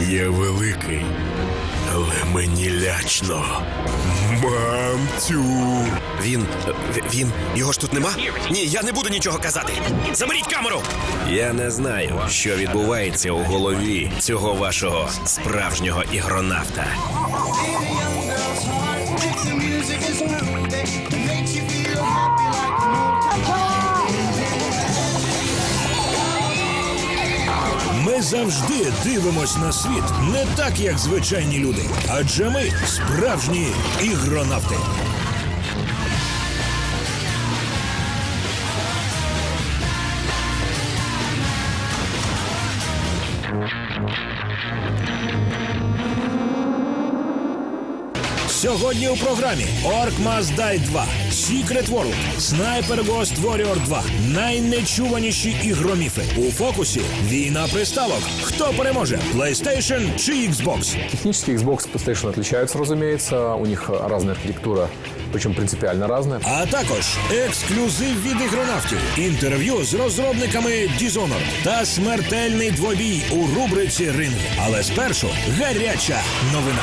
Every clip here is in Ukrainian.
Я великий, але мені лячно. Мамцю. Він. він. Його ж тут нема? Ні, я не буду нічого казати. Замеріть камеру! Я не знаю, що відбувається у голові цього вашого справжнього ігронавта. Завжди дивимось на світ не так, як звичайні люди, адже ми справжні ігронавти. Сьогодні у програмі Must Die 2, Secret World, Sniper Ghost Warrior 2, найнечуваніші ігроміфи. У фокусі війна приставок. Хто переможе? PlayStation чи Xbox? Технически Xbox и PlayStation отличаются, разумеется. У них разная архитектура, причем принципиально разная. А також ексклюзив від ігронавтів, інтерв'ю з розробниками Dishonored та смертельний двобій у рубриці Ринг. Але спершу гаряча новина.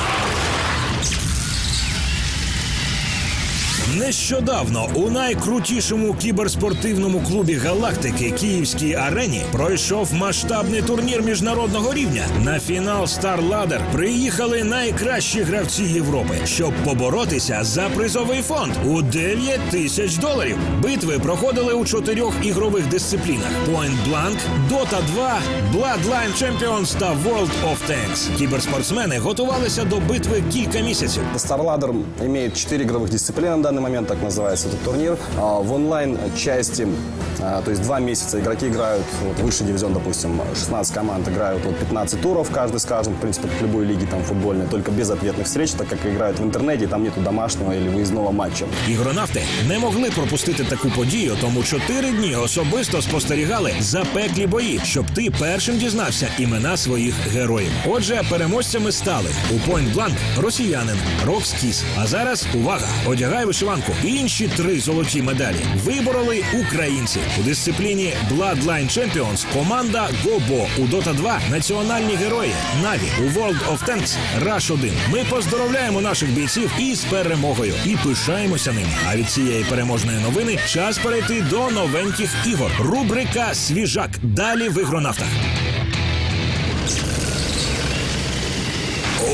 Нещодавно у найкрутішому кіберспортивному клубі галактики Київській арені пройшов масштабний турнір міжнародного рівня. На фінал Star Ladder приїхали найкращі гравці Європи, щоб поборотися за призовий фонд у 9 тисяч доларів. Битви проходили у чотирьох ігрових дисциплінах: Point Blank, Dota 2, Bloodline Champions та World of Tanks. Кіберспортсмени готувалися до битви кілька місяців. StarLadder имеет 4 игровых дисциплины на данный момент, так называется этот турнир. А, В онлайн-части, а, то есть два месяца игроки играют, вот высший дивизион, допустим, 16 команд играют вот 15 туров, каждый с каждым, в принципе, как в любой лиге там футбольной, только без ответных встреч, так как играют в интернете, и там нету домашнего или выездного матча. Ігронавти не могли пропустити таку подію, тому чотири дні особисто спостерігали запеклі бої, щоб ти першим дізнався імена своїх героїв. Отже, переможцями стали у Point Blank росіянин Рокс Кіс. А зараз увага! Одягай вишиванку. Інші три золоті медалі вибороли українці у дисципліні Bloodline Champions команда Гобо у Dota 2 національні герої Наві у World of Tanks Rush 1. Ми поздоровляємо наших бійців із перемогою і пишаємося ними. А від цієї переможної новини час перейти до новеньких ігор. Рубрика Свіжак. Далі в ігронавтах.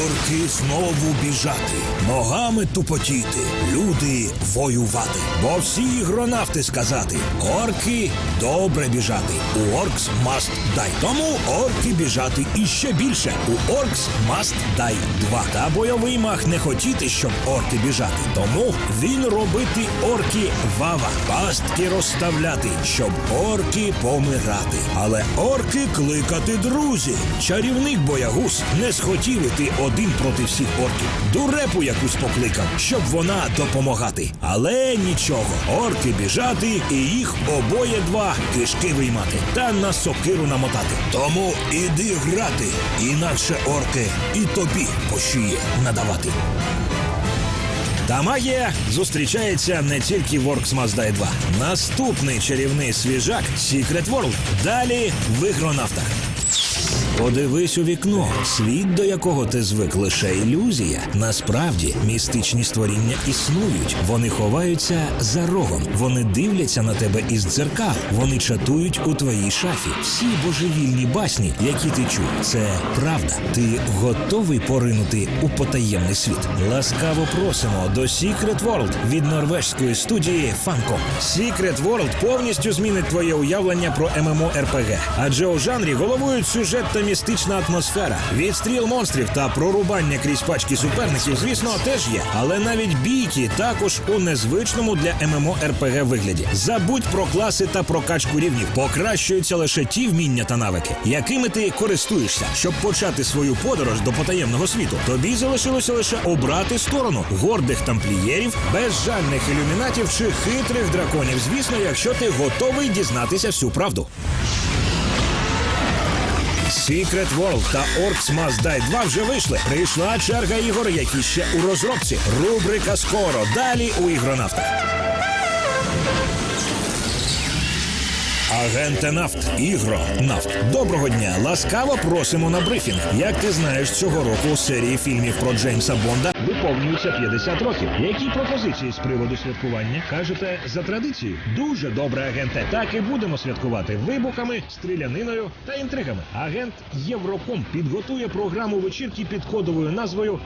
Орки знову біжати, ногами тупотіти, люди воювати. Бо всі ігронавти сказати: орки добре біжати. У Оркс Must Die. Тому орки біжати іще більше. У Оркс Must Die 2. Та бойовий мах не хотіти, щоб орки біжати. Тому він робити орки вава, пастки розставляти, щоб орки помирати. Але орки кликати друзі. Чарівник боягуз не схотів іти один проти всіх орків. Дурепу якусь покликав, щоб вона допомагати. Але нічого, орки біжати і їх обоє два кишки виймати та на сокиру намотати. Тому іди грати, інакше орки і тобі по шиї надавати. Та магія зустрічається не тільки в Orcs Die 2. Наступний чарівний свіжак Secret World. Далі в ігронавтах. Подивись у вікно, світ, до якого ти звик лише ілюзія. Насправді містичні створіння існують. Вони ховаються за рогом. Вони дивляться на тебе із дзеркал. Вони чатують у твоїй шафі. Всі божевільні басні, які ти чув, це правда. Ти готовий поринути у потаємний світ. Ласкаво просимо до Secret World від норвежської студії Funcom. Secret World повністю змінить твоє уявлення про MMORPG, адже у жанрі головують сюжет та містична атмосфера. Відстріл монстрів та прорубання крізь пачки суперників, звісно, теж є. Але навіть бійки також у незвичному для MMORPG вигляді. Забудь про класи та прокачку рівнів. Покращуються лише ті вміння та навики, якими ти користуєшся. Щоб почати свою подорож до потаємного світу, тобі залишилося лише обрати сторону гордих тамплієрів, безжальних ілюмінатів чи хитрих драконів. Звісно, якщо ти готовий дізнатися всю правду. Secret World та Orcs Must Die 2 вже вийшли. Прийшла черга ігор, які ще у розробці. Рубрика скоро. Далі у ігронавтах. Агенте Нафт, Ігро Нафт. Доброго дня. Ласкаво просимо на брифінг. Як ти знаєш, цього року серії фільмів про Джеймса Бонда виповнюється 50 років. Які пропозиції з приводу святкування кажете за традицією? Дуже добре, агенте. Так і будемо святкувати вибухами, стріляниною та інтригами. Агент Євроком підготує програму вечірки під кодовою назвою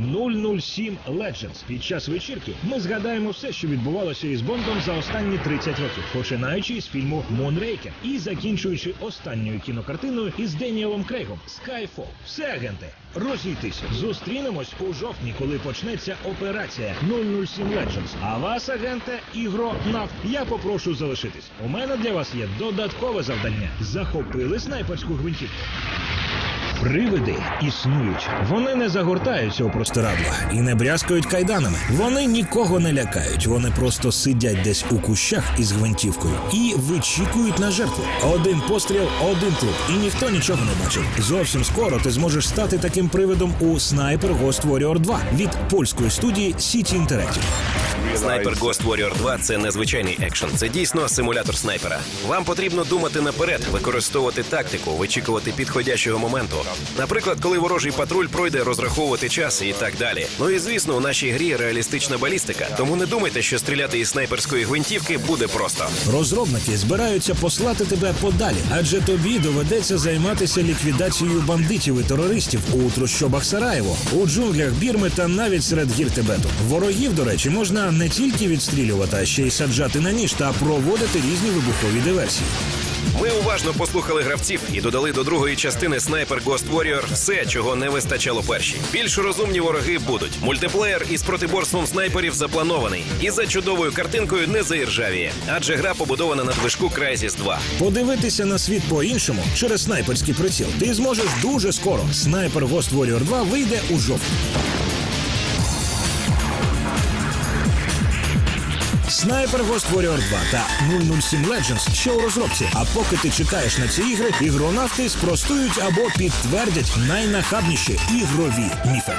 007 Legends. Під час вечірки ми згадаємо все, що відбувалося із Бондом за останні 30 років, починаючи із фільму Монрейкер і закінчуючи останньою кінокартиною із Деніелом Крейгом Скайфол. Все, агенти, розійтися. Зустрінемось у жовтні, коли почнеться операція 007 Legends. А вас, агенте, ігро нав. я попрошу залишитись. У мене для вас є додаткове завдання. Захопили снайперську гвинтівку. Привиди існують. Вони не загортаються у простирадла і не брязкають кайданами. Вони нікого не лякають. Вони просто сидять десь у кущах із гвинтівкою і вичікують на жертву. Один постріл, один труп, і ніхто нічого не бачив. Зовсім скоро ти зможеш стати таким привидом у Sniper Ghost Warrior 2 від польської студії City Interactive. Снайпер Ghost Warrior 2 це незвичайний екшен. Це дійсно симулятор снайпера. Вам потрібно думати наперед, використовувати тактику, вичікувати підходящого моменту. Наприклад, коли ворожий патруль пройде, розраховувати час і так далі. Ну і звісно, у нашій грі реалістична балістика. Тому не думайте, що стріляти із снайперської гвинтівки буде просто. Розробники збираються послати тебе подалі, адже тобі доведеться займатися ліквідацією бандитів і терористів у трущобах Сараєво, у джунглях Бірми та навіть серед гір Тибету. Ворогів, до речі, можна не тільки відстрілювати, а ще й саджати на ніж та проводити різні вибухові диверсії. Ми уважно послухали гравців і додали до другої частини Снайпер Ghost Warrior все, чого не вистачало першій. Більш розумні вороги будуть. Мультиплеєр із протиборством снайперів запланований. І за чудовою картинкою не заіржавіє, адже гра побудована на движку Crysis 2. Подивитися на світ по-іншому через снайперський приціл ти зможеш дуже скоро. Снайпер Ghost Warrior 2 вийде у жовтні. Снайпер Ghost Warrior 2 та 007 Legends ще у розробці. А поки ти чекаєш на ці ігри, ігронавти спростують або підтвердять найнахабніші ігрові міфи.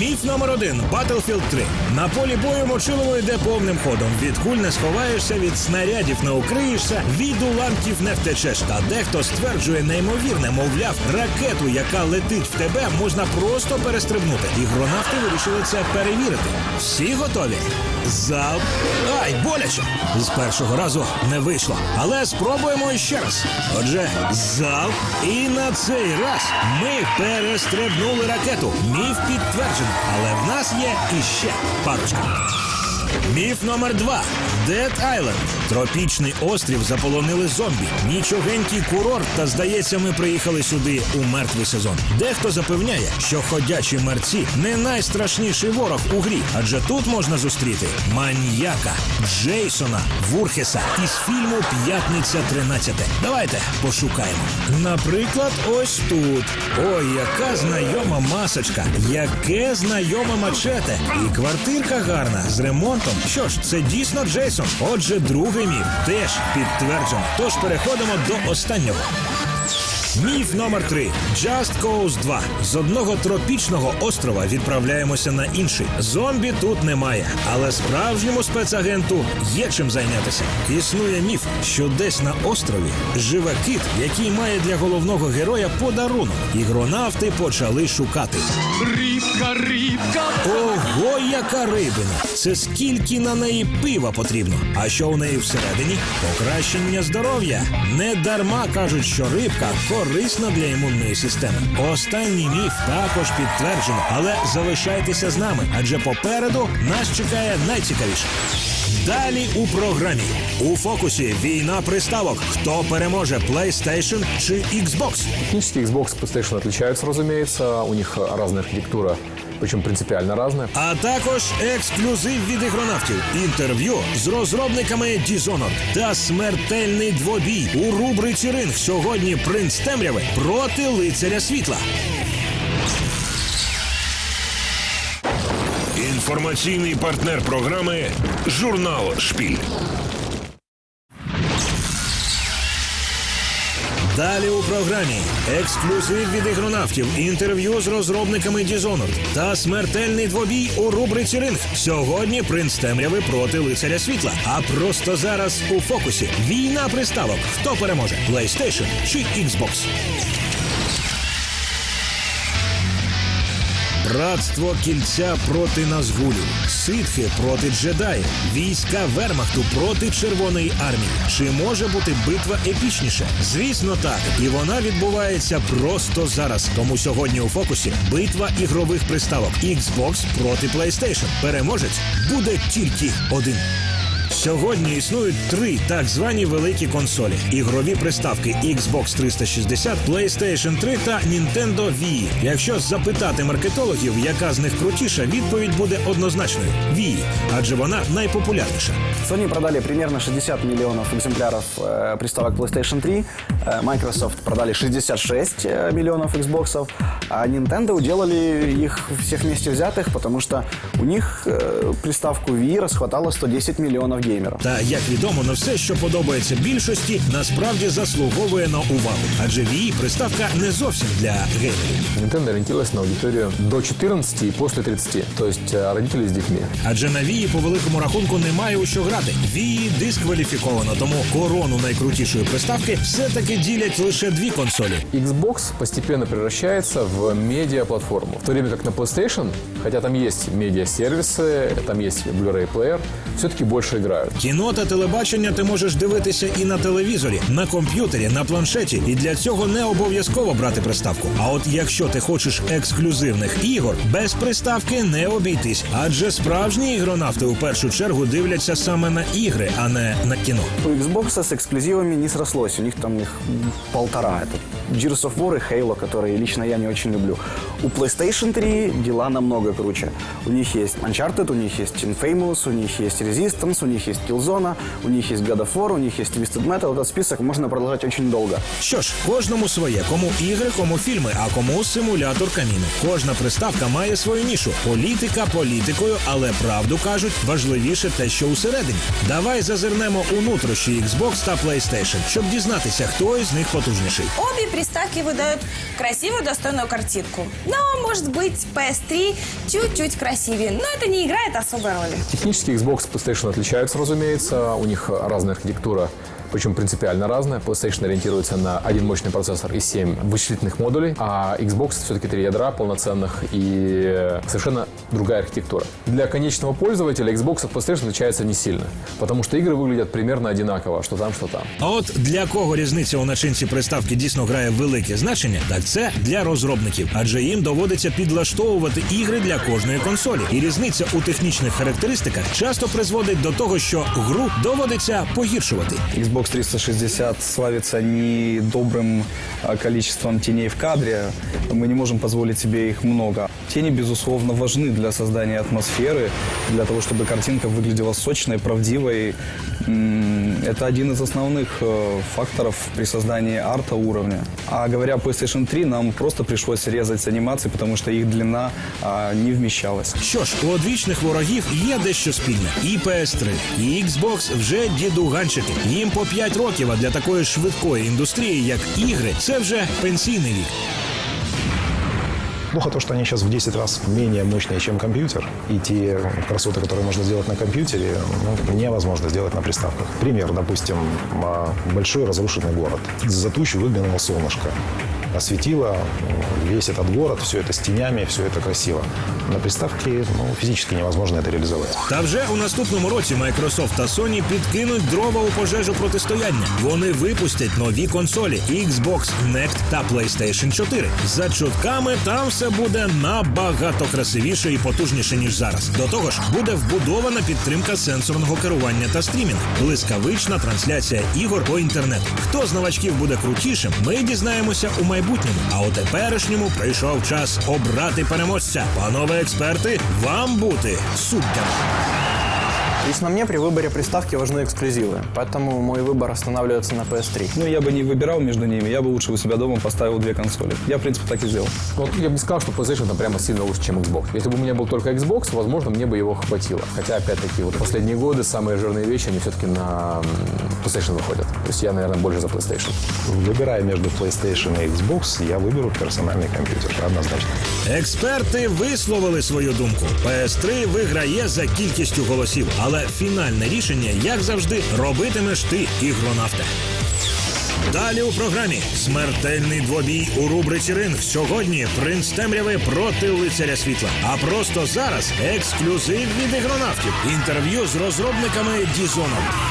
Міф номер один Battlefield 3. На полі бою мочилово йде повним ходом. Від куль не сховаєшся, від снарядів не укриєшся, від уламків не втечеш. Та дехто стверджує неймовірне, мовляв, ракету, яка летить в тебе, можна просто перестрибнути. Ігронавти вирішили це перевірити. Всі готові? Залп. Ай, боляче! З першого разу не вийшло. Але спробуємо ще раз. Отже, зал. І на цей раз ми перестрибнули ракету. Міф підтверджено. Але в нас є іще парочка. Міф номер два Дед Айленд. Тропічний острів заполонили зомбі. Нічогенький курорт, та здається, ми приїхали сюди у мертвий сезон. Дехто запевняє, що ходячі мерці не найстрашніший ворог у грі, адже тут можна зустріти маньяка Джейсона Вурхеса із фільму П'ятниця 13. Давайте пошукаємо. Наприклад, ось тут. Ой, яка знайома масочка, яке знайоме мачете. І квартирка гарна з ремонтом. Що ж, це дійсно Джейсон. Отже, другий міф теж підтверджено. Тож переходимо до останнього. Міф номер 3 Just Cause 2. З одного тропічного острова відправляємося на інший. Зомбі тут немає, але справжньому спецагенту є чим зайнятися. Існує міф, що десь на острові живе кит, який має для головного героя подарунок. Ігронавти почали шукати. Рибка, рибка, Ого, яка рибина! Це скільки на неї пива потрібно. А що у неї всередині? Покращення здоров'я. Не дарма кажуть, що рибка корисна для імунної системи. Останній міф також підтверджено, але залишайтеся з нами, адже попереду нас чекає найцікавіше. Далі у програмі у фокусі війна приставок. Хто переможе PlayStation чи Xbox? Технически Xbox и PlayStation отличаются, разумеется. У них разная архитектура, причем принципиально разная. А також ексклюзив від ігронавтів, інтерв'ю з розробниками Dishonored та смертельний двобій у рубриці Ринг. Сьогодні принц темряви проти лицаря світла. Інформаційний партнер програми Журнал Шпіль. Далі у програмі ексклюзив від ігронавтів, інтерв'ю з розробниками Dishonored та смертельний двобій у рубриці Ринг. Сьогодні принц темряви проти лицаря світла. А просто зараз у фокусі війна приставок. Хто переможе? PlayStation чи Xbox? Братство кільця проти Назгулів, ситхи проти джедаїв, війська Вермахту проти Червоної армії. Чи може бути битва епічніша? Звісно, так. І вона відбувається просто зараз. Тому сьогодні у фокусі битва ігрових приставок Xbox проти PlayStation. Переможець буде тільки один. Сьогодні існують три так звані великі консолі: ігрові приставки Xbox 360, PlayStation 3 та Nintendo Wii. Якщо запитати маркетологів, яка з них крутіша, відповідь буде однозначною: Wii, адже вона найпопулярніша. Sony продали примерно 60 миллионов экземпляров э, приставок PlayStation 3, э, Microsoft продали 66 э, миллионов Xbox, а Nintendo уделали их всех вместе взятых, потому что у них э, приставку Wii расхватало 110 миллионов геймеров. Та як відомо, не все, що подобається більшості, насправді заслуговує на увагу. Адже Wii приставка не зовсім для геймерів. Nintendo ориентировалась на аудиторию до 14 и после 30, то есть э, родители с детьми. Адже на Wii по великому рахунку немає у що грати. Wii дискваліфіковано, тому корону найкрутішої приставки все-таки ділять лише дві консолі. Xbox постепенно превращается в медиаплатформу. В то время как на PlayStation, хотя там есть медиа-сервисы, там есть Blu-ray плеер, все-таки больше играют. Кіно та телебачення ти можеш дивитися і на телевізорі, на комп'ютері, на планшеті, і для цього не обов'язково брати приставку. А от якщо ти хочеш ексклюзивних ігор, без приставки не обійтись. Адже справжні ігронавти у першу чергу дивляться саме на ігри, а не на кіно. У Xbox с эксклюзивами не срослось, у них там их полтора. Это Gears of War и Halo, которые лично я не очень люблю. У PlayStation 3 дела намного круче. У них есть Uncharted, у них есть Infamous, у них есть Resistance, у них есть Killzone, у них есть God of War, у них есть Twisted Metal. Этот список можно продолжать очень долго. Що ж, кожному своє, кому ігри, кому фільми, а кому симулятор каміну. Кожна приставка має свою нішу. Політика політикою, але правду кажуть, важливіше те, що усередині. Давай зазирнемо у нутрощі Xbox та PlayStation, щоб дізнатися, хто із них потужніший. Обе приставки выдают красивую, достойную картинку. Но, может быть, PS3 чуть-чуть красивее. Но это не играет особой роли. Технически Xbox и PlayStation отличаются, разумеется. У них разная архитектура, причем принципиально разная. PlayStation ориентируется на один мощный процессор и 7 вычислительных модулей, а Xbox все-таки три ядра полноценных и совершенно другая архитектура. Для конечного пользователя Xbox от PlayStation отличается не сильно, потому что игры выглядят примерно одинаково, что там, что там. А от для кого різниця у начинці приставки дійсно грає велике значення, так це для розробників, адже їм доводиться підлаштовувати ігри для кожної консолі. І різниця у технічних характеристиках часто призводить до того, що гру доводиться погіршувати. Xbox 360 славится недобрым количеством теней в кадре. Мы не можем позволить себе их много. Тени, безусловно, важны для создания атмосферы, для того, чтобы картинка выглядела сочной, правдивой. М, Это один из основных э, факторов при создании арта уровня. А говоря о PlayStation 3, нам просто пришлось резать с анимации, потому что их длина а, не вмещалась. Що ж, у одвічних ворогів є дещо спільне. І PS3, і Xbox вже дідуганчики. Їм по 5 років, а для такої швидкої індустрії, як ігри, це вже пенсійний вік. Плохо то, что они сейчас в 10 раз менее мощные, чем компьютер. И те красоты, которые можно сделать на компьютере, ну, невозможно сделать на приставках. Пример, допустим, а, большой разрушенный город. За тучу выглянуло солнышко. Осветило м, весь этот город, все это с тенями, все это красиво. На приставке ну, физически невозможно это реализовать. Та вже у наступному році Microsoft та Sony підкинуть дрова у пожежу протистояння. Вони випустять нові консолі Xbox, Next та PlayStation 4. За чутками там все буде набагато красивіше і потужніше ніж зараз. До того ж, буде вбудована підтримка сенсорного керування та стрімінг, блискавична трансляція ігор по інтернету. Хто з новачків буде крутішим, ми дізнаємося у майбутньому. А у теперішньому прийшов час обрати переможця. Панове експерти, вам бути суддями. Лично мне при выборе приставки важны эксклюзивы, поэтому мой выбор останавливается на PS3. Ну, я бы не выбирал между ними, я бы лучше у себя дома поставил две консоли. Я, в принципе, так и сделал. Вот я бы не сказал, что PlayStation там прямо сильно лучше, чем Xbox. Если бы у меня был только Xbox, возможно, мне бы его хватило. Хотя, опять-таки, вот последние годы самые жирные вещи, они все-таки на м, PlayStation выходят. То есть я, наверное, больше за PlayStation. Выбирая между PlayStation и Xbox, я выберу персональный компьютер, однозначно. Експерти висловили свою думку. PS3 виграє за кількістю голосів, але фінальне рішення, як завжди, робитимеш ти, ігронавте. Далі у програмі смертельний двобій у рубриці Ринг. Сьогодні принц темряви проти лицаря світла. А просто зараз ексклюзив від ігронавтів. Інтерв'ю з розробниками Dishonored.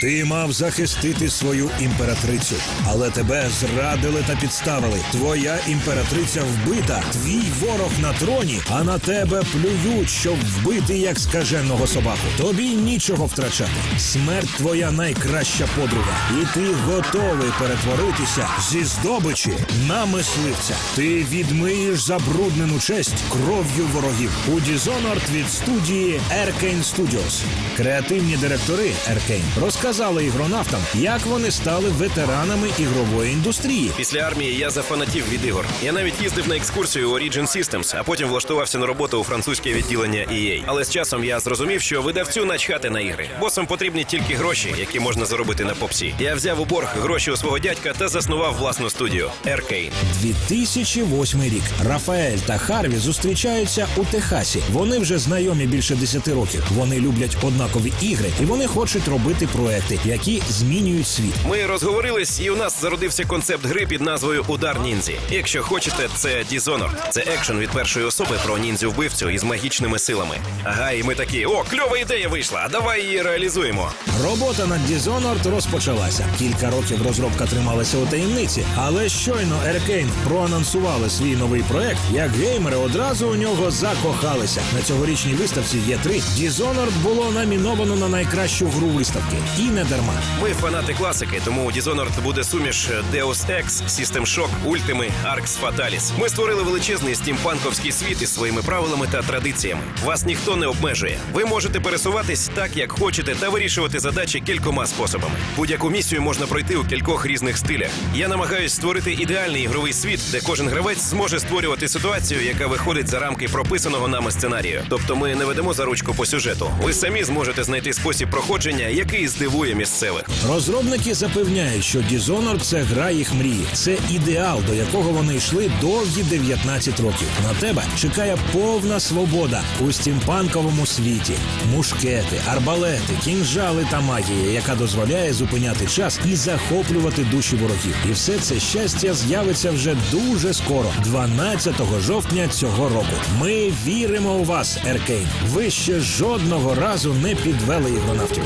Ти мав захистити свою імператрицю, але тебе зрадили та підставили. Твоя імператриця вбита, твій ворог на троні, а на тебе плюють, щоб вбити як скаженого собаку. Тобі нічого втрачати. Смерть твоя найкраща подруга, і ти готовий перетворитися зі здобичі на мисливця. Ти відмиєш забруднену честь кров'ю ворогів. У Dishonored від студії Arkane Studios. Креативні директори Arkane розказали ігронавтам, як вони стали ветеранами ігрової індустрії. Після армії я зафанатів від ігор. Я навіть їздив на екскурсію у Origin Systems, а потім влаштувався на роботу у французьке відділення EA. Але з часом я зрозумів, що видавцю начхати на ігри. Босам потрібні тільки гроші, які можна заробити на попсі. Я взяв у борг гроші у свого дядька та заснував власну студію Arkane. 2008 рік. Рафаель та Харві зустрічаються у Техасі. Вони вже знайомі більше 10 років. Вони люблять однакові ігри і вони хочуть робити проекти, які змінюють світ. Ми розговорились, і у нас зародився концепт гри під назвою Удар ніндзі. Якщо хочете, це Dishonored. Це екшен від першої особи про ніндзю вбивцю із магічними силами. Ага, і ми такі: о, кльова ідея вийшла. а Давай її реалізуємо. Робота над Dishonored розпочалася. Кілька років розробка трималася у таємниці, але щойно Arkane проанонсували свій новий проект, як геймери одразу у нього закохалися. На цьогорічній виставці є 3 Dishonored було номіновано на найкращу гру виставки. І не дарма. Ми фанати класики, тому Dishonored буде суміш Deus Ex, System Shock, Ultimi, Arx Fatalis. Ми створили величезний стімпанковський світ із своїми правилами та традиціями. Вас ніхто не обмежує. Ви можете пересуватись так, як хочете, та вирішувати задачі кількома способами. Будь-яку місію можна пройти у кількох різних стилях. Я намагаюсь створити ідеальний ігровий світ, де кожен гравець зможе створювати ситуацію, яка виходить за рамки прописаного нами сценарію. Тобто ми не ведемо за ручку по сюжету. Ви самі зможете знайти спосіб проходження, який здивує місцевих. Розробники запевняють, що Dishonored – це гра їх мрії. Це ідеал, до якого вони йшли довгі 19 років. На тебе чекає повна свобода у стімпанковому світі. Мушкети, арбалети, кінжали та магія, яка дозволяє зупиняти час і захоплювати душі ворогів. І все це щастя з'явиться вже дуже скоро, 12 жовтня цього року. Ми віримо у вас, Еркейн. Ви ще жодного разу не підвели ігронавтів.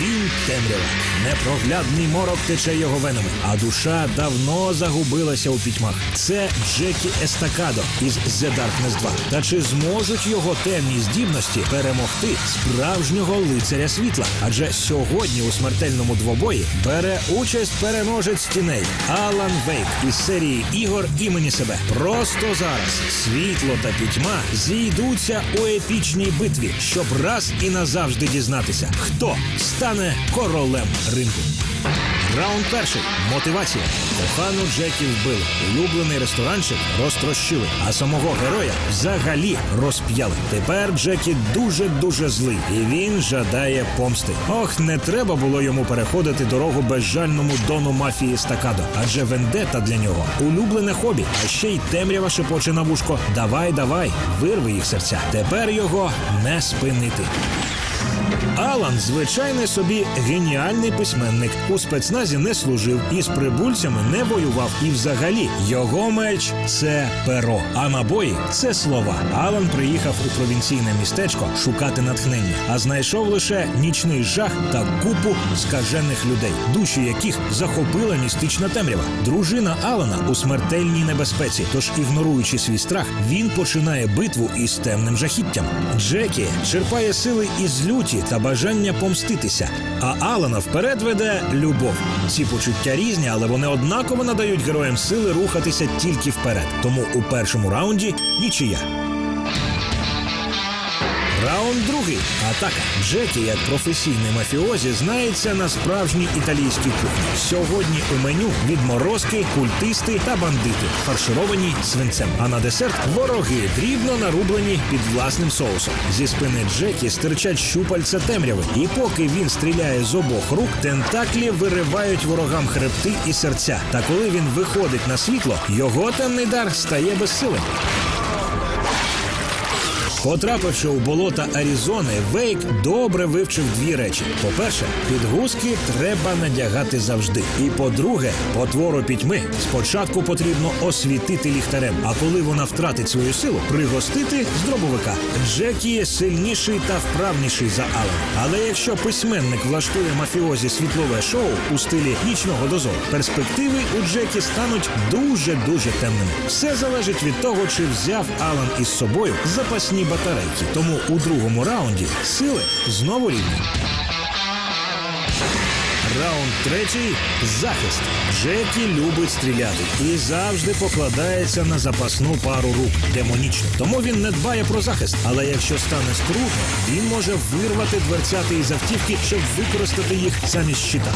Він темрява, непроглядний морок тече його венами, а душа давно загубилася у пітьмах. Це Джекі Естакадо із The Darkness 2. Та чи зможуть його темні здібності перемогти справжнього лицаря світла? Адже сьогодні у смертельному двобої бере участь переможець тіней Алан Вейк із серії ігор імені себе. Просто зараз світло та пітьма зійдуться у епічній битві, щоб раз і назавжди дізнатися, хто стане королем ринку. Раунд перший. Мотивація. Кохану Джекі вбили. Улюблений ресторанчик розтрощили, а самого героя взагалі розп'яли. Тепер Джекі дуже-дуже злий, і він жадає помсти. Ох, не треба було йому переходити дорогу безжальному дону мафії стакадо. Адже вендета для нього улюблене хобі, а ще й темрява шепоче на вушко. Давай, давай, вирви їх серця. Тепер його не спинити. Алан звичайний собі геніальний письменник. У спецназі не служив і з прибульцями не воював. І взагалі його меч це перо, а набої це слова. Алан приїхав у провінційне містечко шукати натхнення, а знайшов лише нічний жах та купу скажених людей, душі яких захопила містична темрява. Дружина Алана у смертельній небезпеці. Тож, ігноруючи свій страх, він починає битву із темним жахіттям. Джекі черпає сили із люті та бажання помститися. А Алана вперед веде любов. Ці почуття різні, але вони однаково надають героям сили рухатися тільки вперед. Тому у першому раунді нічия. Раунд другий. Атака. Джекі, як професійний мафіозі, знається на справжній італійській кухні. Сьогодні у меню відморозки, культисти та бандити, фаршировані свинцем. А на десерт вороги дрібно нарублені під власним соусом. Зі спини Джекі стирчать щупальця темряви. І поки він стріляє з обох рук, тентаклі виривають ворогам хребти і серця. Та коли він виходить на світло, його темний дар стає безсилим. Потрапивши у болота Аризони, Вейк добре вивчив дві речі: по-перше, підгузки треба надягати завжди. І по-друге, потвору пітьми спочатку потрібно освітити ліхтарем. А коли вона втратить свою силу, пригостити з дробовика. Джекі сильніший та вправніший за Алана. Але якщо письменник влаштує мафіозі світлове шоу у стилі нічного дозору, перспективи у Джекі стануть дуже дуже темними. Все залежить від того, чи взяв Алан із собою запасні батарейки. Тому у другому раунді сили знову рівні. Раунд третій захист. Джекі любить стріляти і завжди покладається на запасну пару рук демонічно. Тому він не дбає про захист. Але якщо стане скрутно, він може вирвати дверцяти із автівки, щоб використати їх замість щита.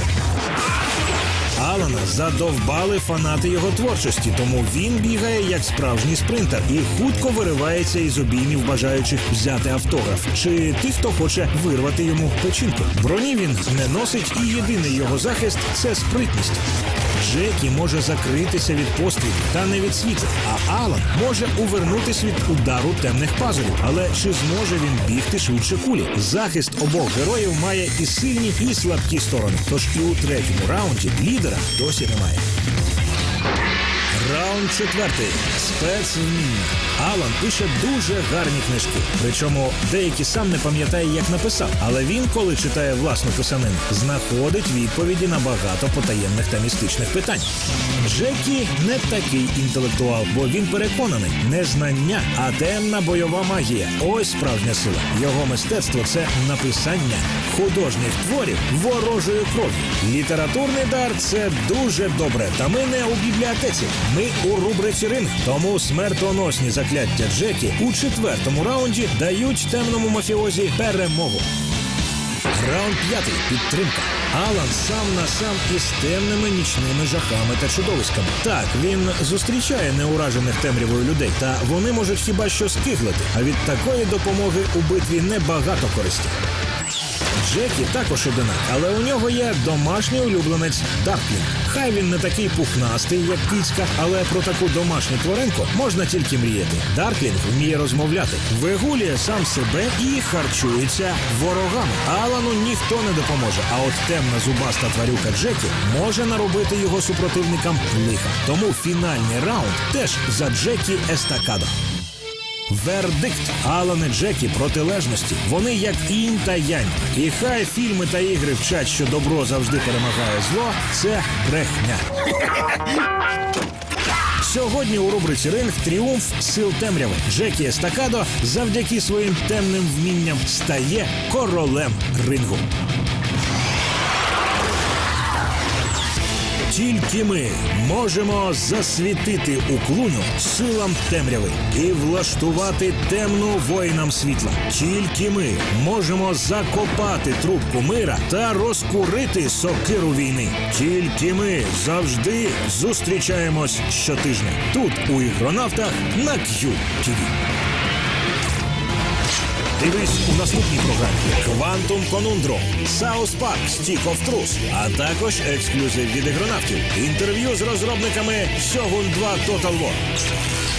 Алана задовбали фанати його творчості, тому він бігає як справжній спринтер і хутко виривається із обіймів бажаючих взяти автограф. Чи тих, хто хоче вирвати йому печінку. Броні він не носить, і єдиний його захист це спритність. Джекі може закритися від пострілів та не від світла, а Алан може увернутися від удару темних пазурів. Але чи зможе він бігти швидше кулі? Захист обох героїв має і сильні, і слабкі сторони. Тож і у третьому раунді лідера досі немає. Раунд четвертий. Спецвміння. Алан пише дуже гарні книжки. Причому деякі сам не пам'ятає, як написав. Але він, коли читає власну писанину, знаходить відповіді на багато потаємних та містичних питань. Джекі не такий інтелектуал, бо він переконаний, не знання, а темна бойова магія. Ось справжня сила. Його мистецтво це написання художніх творів ворожою кров'ю. Літературний дар це дуже добре. Та ми не у бібліотеці. Ми у рубриці ринг. Тому смертоносні закляття Джекі у четвертому раунді дають темному мафіозі перемогу. Раунд п'ятий. Підтримка. Алан сам на сам із темними нічними жахами та чудовиськами. Так, він зустрічає неуражених темрявою людей, та вони можуть хіба що скиглити. А від такої допомоги у битві небагато користі. Джекі також одинак, але у нього є домашній улюбленець Дарклінг. Хай він не такий пухнастий, як кицька, але про таку домашню тваринку можна тільки мріяти. Дарклінг вміє розмовляти, вигулює сам себе і харчується ворогами. Алану ніхто не допоможе. А от темна зубаста тварюка Джекі може наробити його супротивникам лиха. Тому фінальний раунд теж за Джекі Естакадо. Вердикт Алан і Джекі протилежності. Вони як інь та янь. І хай фільми та ігри вчать, що добро завжди перемагає зло. Це брехня. Сьогодні у рубриці Ринг тріумф сил темряви. Джекі Естакадо завдяки своїм темним вмінням стає королем рингу. Тільки ми можемо засвітити у клуню силам темряви і влаштувати темну воїнам світла. Тільки ми можемо закопати трубку мира та розкурити сокиру війни. Тільки ми завжди зустрічаємось щотижня тут у ігронавтах на QTV. Дивись у наступній програмі Квантум Конундро, Саус Парк, Стік оф Трус, а також ексклюзив від ігронавтів. Інтерв'ю з розробниками Сьогун 2 Total War.